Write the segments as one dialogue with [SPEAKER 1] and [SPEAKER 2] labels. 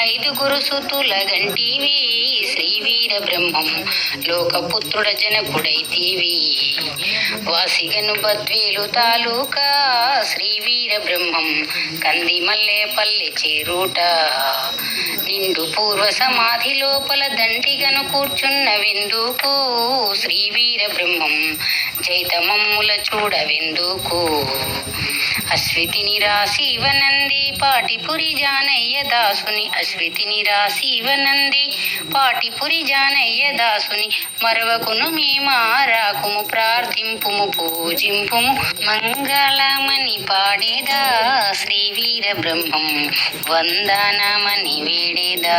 [SPEAKER 1] ఐదుగురు సుతుల గంటివి శ్రీవీర బ్రహ్మం. లోకపుత్రుడ జనకుడైతీవి వాసిగను బద్వేలు తాలూకా శ్రీవీర బ్రహ్మం. కంది మల్లేపల్లి చేరూట. నిండు పూర్వ సమాధి లోపల దంటిగను కూర్చున్న విందుకు శ్రీవీర బ్రహ్మం. జైతమమ్ముల చూడవెందుకు అశ్వితిని రాసి ఇవనంది పాటిపురి జానయ్య దాసుని అశ్వితిని రాసి ఇవనంది పాటిపురి జానయ్య దాసుని మరవకును మేమా రాకుము ప్రార్థింపుము పూజింపుము మంగళమని పాడేదా శ్రీ వీర బ్రహ్మం వందనమని వేడేదా?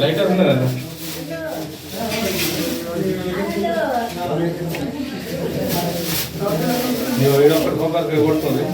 [SPEAKER 2] లైటర్ ఉన్నదా ನೀವು ಏನೋ ಕೊಡ್ಬೇಕು ಕೊಡ್ತದೆ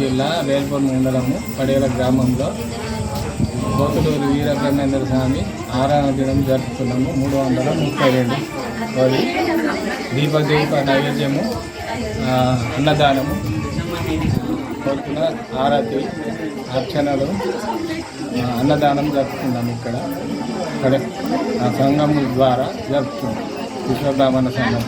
[SPEAKER 2] జిల్లా వేల్పూర్ మండలము పడేల గ్రామంలో కోతులూరు వీరబ్రహ్మేంద్ర స్వామి ఆరాధన దినం జరుపుతున్నాము మూడు వందల ముప్పై రెండు వారి దీప నైవేద్యము అన్నదానము పొద్దున ఆరతి అర్చనలు అన్నదానం జరుపుతున్నాము ఇక్కడ. ఇక్కడ ఆ సంఘం ద్వారా జరుపుతున్నాం విశ్వబ్రాహ్మణ సంఘం.